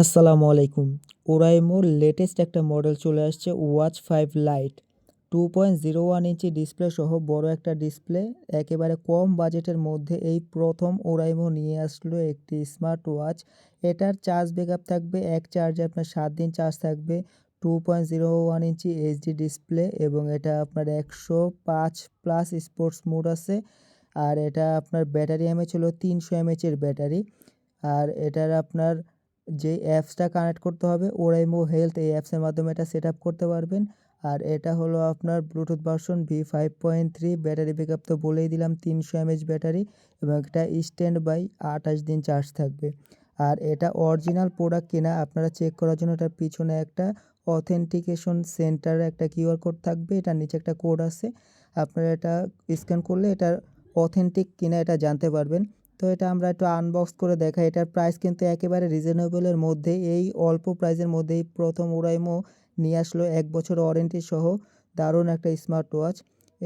আসসালামু আলাইকুম। ওরাইমোর লেটেস্ট একটা মডেল চলে আসছে watch five lite. Two point zero one inch display সহ বড় একটা ডিসপ্লে, একেবারে কম বাজেটের মধ্যে এই প্রথম ওরাইমো নিয়ে আসলো একটি স্মার্ট ওয়াচ। এটার চার্জ ব্যাকআপ থাকবে, এক চার্জে আপনার সাত দিন চার্জ থাকবে, two point zero one inch HD display এবং এটা আপনার একশো পাঁচ প্লাস স্পোর্টস মোড আছে। আর এটা আপনার ব্যাটারি এমএচ হলো তিনশো এমএচের ব্যাটারি। আর এটার আপনার যে অ্যাপসটা কানেক্ট করতে হবে ওরাইমো হেলথ এই অ্যাপসের মাধ্যমে এটা সেট করতে পারবেন। আর এটা হলো আপনার Bluetooth version V five point three battery backup তো বলেই দিলাম, তিনশো এমএচ ব্যাটারি এবং এটা স্ট্যান্ড বাই আঠাশ দিন চার্জ থাকবে। আর এটা অরিজিনাল প্রোডাক্ট কিনা আপনারা চেক করার জন্য এটার পিছনে একটা অথেন্টিকেশন সেন্টার একটা কিউআর কোড থাকবে, এটার নিচে একটা কোড আছে। আপনারা এটা স্ক্যান করলে এটার অথেন্টিক কিনা এটা জানতে পারবেন। তো এটা আমরা একটু আনবক্স করে দেখাই। এটার প্রাইস কিন্তু একেবারে রিজনেবলের মধ্যে। এই অল্প প্রাইসের মধ্যেই প্রথম ওরাইমো নিয়ে আসলো এক বছর ওয়ারেন্টি সহ। দারুণ একটা স্মার্ট ওয়াচ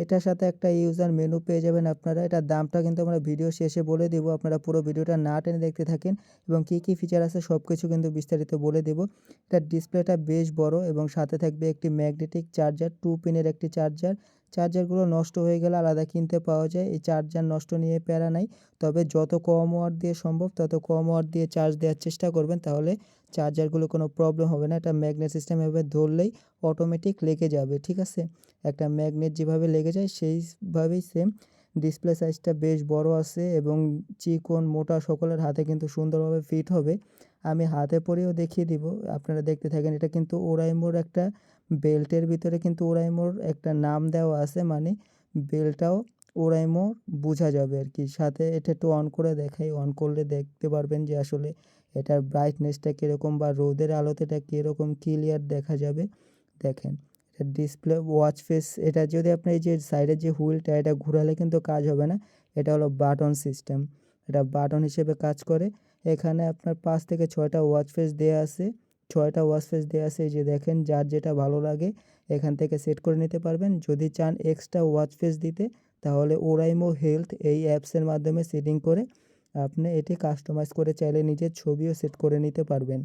এটার সাথে একটা ইউজার মেনু পেয়ে যাবেন আপনারা। এটার দামটা কিন্তু আমরা ভিডিও শেষে বলে দেবো। আপনারা পুরো ভিডিওটা না টেনে দেখতে থাকেন এবং কী কী ফিচার আছে সব কিছু কিন্তু বিস্তারিত বলে দেবো। এটার ডিসপ্লেটা বেশ বড় এবং সাথে থাকবে একটি ম্যাগনেটিক চার্জার টু পিনের একটি চার্জার চার্জারগুলো নষ্ট হয়ে গেলে আলাদা কিনতে পাওয়া যায়। এই চার্জার নষ্ট নিয়ে প্যারা নাই। তবে যত কম ওয়াট দিয়ে সম্ভব, তত কম ওয়াট দিয়ে চার্জ দেওয়ার চেষ্টা করবেন। তাহলে চার্জারগুলো কোনো প্রবলেম হবে না। এটা ম্যাগনেট সিস্টেম এভাবে ধরলেই অটোমেটিক লেগে যাবে, ঠিক আছে? একটা ম্যাগনেট যেভাবে লেগে যায়, সেইভাবেই সেম ডিসপ্লে সাইজটা বেশ বড় আছে এবং চিকন, মোটা সকলের হাতে কিন্তু সুন্দরভাবে ফিট হবে। আমি হাতে পরেও দেখিয়ে দিব, আপনারা দেখতে থাকেন। এটা কিন্তু ওরাইমোর একটা বেল্টের ভিতরে কিন্তু ওরাইমোর একটা নাম দেওয়া আছে মানে বেলটাও ওরাইমো বোঝা যাবে আর কি। সাথে এটা একটু অন করে দেখাই অন করলে দেখতে পারবেন যে আসলে এটার ব্রাইটনেসটা কীরকম বা রোদের আলোতে এটা কীরকম ক্লিয়ার দেখা যাবে? দেখেন, এটা ডিসপ্লে ওয়াচ ফেস এটা যদি আপনি এই যে সাইডের যে হুইলটা এটা ঘোরালে কিন্তু কাজ হবে না। এটা হলো বাটন সিস্টেম এটা বাটন হিসেবে কাজ করে। এখানে আপনার পাঁচ থেকে ছয়টা ওয়াচ ফেস দেওয়া আছে। ছয়টা ওয়াচ ফেস দেওয়া আছে যে দেখেন, যার যেটা ভালো লাগে, এখান থেকে সেট করে নিতে পারবেন। যদি চান এক্সট্রা ওয়াচ ফেস দিতে, তাহলে ওরাইমো হেলথ এই অ্যাপসের মাধ্যমে সেটিং করে আপনি এটি কাস্টমাইজ করে চাইলে নিজের ছবিও সেট করে নিতে পারবেন।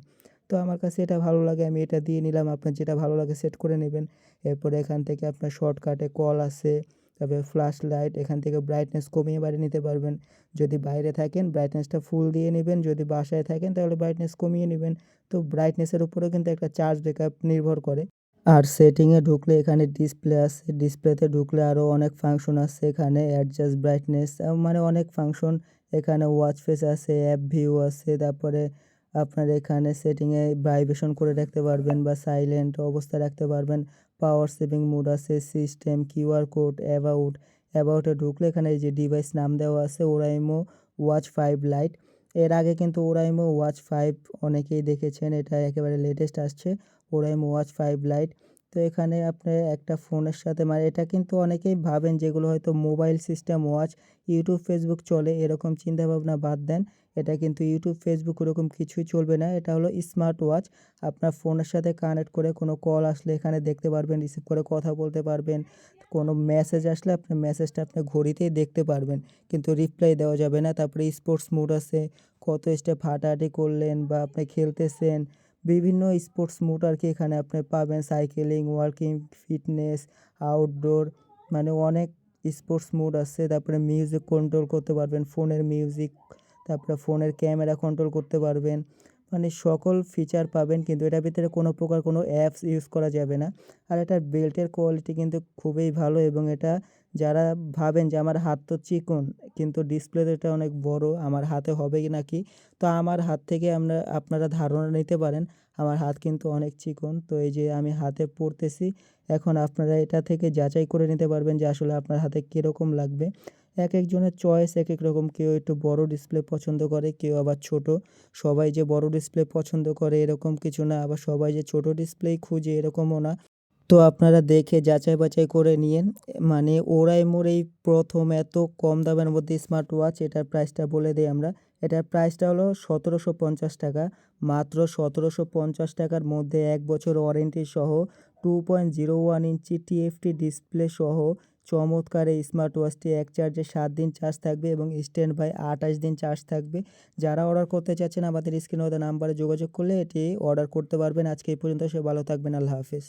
তো আমার কাছে এটা ভালো লাগে, আমি এটা দিয়ে নিলাম, আপনার যেটা ভালো লাগে সেট করে নেবেন। এরপরে এখান থেকে আপনার শর্টকাটে কল আছে, তারপরে ফ্ল্যাশ লাইট এখান থেকে ব্রাইটনেস কমিয়ে বাড়িয়ে নিতে পারবেন। যদি বাইরে থাকেন ব্রাইটনেসটা ফুল দিয়ে নেবেন, যদি বাসায় থাকেন, তাহলে ব্রাইটনেস কমিয়ে নেবেন। তো ব্রাইটনেসের উপরেও কিন্তু একটা চার্জ ব্যাকআপ নির্ভর করে। আর সেটিংয়ে ঢুকলে এখানে ডিসপ্লে আছে ডিসপ্লেতে ঢুকলে আরও অনেক ফাংশন আছে এখানে অ্যাডজাস্ট ব্রাইটনেস মানে অনেক ফাংশন এখানে ওয়াচ ফেস আছে অ্যাপ ভিউ আছে, তারপরে আপনার এখানে সেটিংয়ে ভাইব্রেশন করে রাখতে পারবেন বা সাইলেন্ট অবস্থায় রাখতে পারবেন। পাওয়ার সেভিং মোড আছে সিস্টেম কিউআর কোড অ্যাবাউট অ্যাবাউটে ঢুকলে এখানে এই যে ডিভাইস নাম দেওয়া আছে ওরাইমো ওয়াচ ফাইভ লাইটের আগে কিন্তু ওরাইমো ওয়াচ ফাইভ অনেকেই দেখেছেন, এটা একেবারে লেটেস্ট আসছে ওরাইমো ওয়াচ ফাইভ লাইট তো এখানে আপনি একটা ফোনের সাথে মানে এটা কিন্তু অনেকেই ভাবেন যেগুলো হয়তো mobile system, watch, YouTube, Facebook চলে, এরকম চিন্তাভাবনা বাদ দেন। এটা কিন্তু ইউটিউব, ফেসবুক ওরকম কিছুই চলবে না। এটা হলো স্মার্ট ওয়াচ। আপনার ফোনের সাথে কানেক্ট করে কোনো কল আসলে এখানে দেখতে পারবেন, রিসিভ করে কথা বলতে পারবেন। কোনো মেসেজ আসলে আপনি মেসেজটা আপনার ঘড়িতেই দেখতে পারবেন, কিন্তু রিপ্লাই দেওয়া যাবে না। তারপরে স্পোর্টস মুড আছে, কত স্টেপ হাঁটাহাঁটি করলেন বা আপনি খেলতেছেন বিভিন্ন স্পোর্টস মুড আর কি এখানে আপনি পাবেন। সাইকেলিং ওয়ার্কিং ফিটনেস আউটডোর মানে অনেক স্পোর্টস মুড আছে। তারপরে মিউজিক কন্ট্রোল করতে পারবেন, ফোনের মিউজিক তারপরে ফোনের ক্যামেরা কন্ট্রোল করতে পারবেন। মানে সকল ফিচার পাবেন, কিন্তু এটার ভিতরে কোনো প্রকার কোনো অ্যাপস ইউজ করা যাবে না। আর এটার বেল্টের কোয়ালিটি কিন্তু খুবই ভালো এবং এটা যারা ভাবেন যে আমার হাত তো চিকন, কিন্তু ডিসপ্লেতে এটা অনেক বড়, আমার হাতে হবে কি না কি, তো আমার হাত থেকে আমরা, আপনারা ধারণা নিতে পারেন, আমার হাত কিন্তু অনেক চিকন। তো এই যে আমি হাতে পড়তেছি এখন আপনারা এটা থেকে যাচাই করে নিতে পারবেন যে আসলে আপনার হাতে কীরকম লাগবে। এক একজনের চয়েস এক এক রকম। কেউ একটু বড় ডিসপ্লে পছন্দ করে, কেউ আবার ছোট। সবাই যে বড় ডিসপ্লে পছন্দ করে এরকম কিছু না, আবার সবাই যে ছোট ডিসপ্লেই খুঁজে এরকমও না। তো আপনারা দেখে যাচাই বাছাই করে নিয়েন। মানে ওরাই মোর এই প্রথম এত কম দামের মধ্যে স্মার্ট ওয়াচ এটার প্রাইসটা বলে দিই আমরা। এটার প্রাইসটা হলো সতেরোশো পঞ্চাশ টাকা। মাত্র সতেরোশো পঞ্চাশ টাকার মধ্যে এক বছর ওয়ারেন্টি সহ two point zero one inch TFT display সহ চমৎকার এই স্মার্ট ওয়াচটি এক চার্জে সাত দিন চার্জ থাকবে এবং স্ট্যান্ড বাই আঠাশ দিন চার্জ থাকবে। যারা অর্ডার করতে চাচ্ছেন আমাদের স্ক্রিনে ওদের নাম্বারে যোগাযোগ করলে এটি অর্ডার করতে পারবেন। আজকে এই পর্যন্ত সে ভালো থাকবেন। আল্লাহ হাফিজ।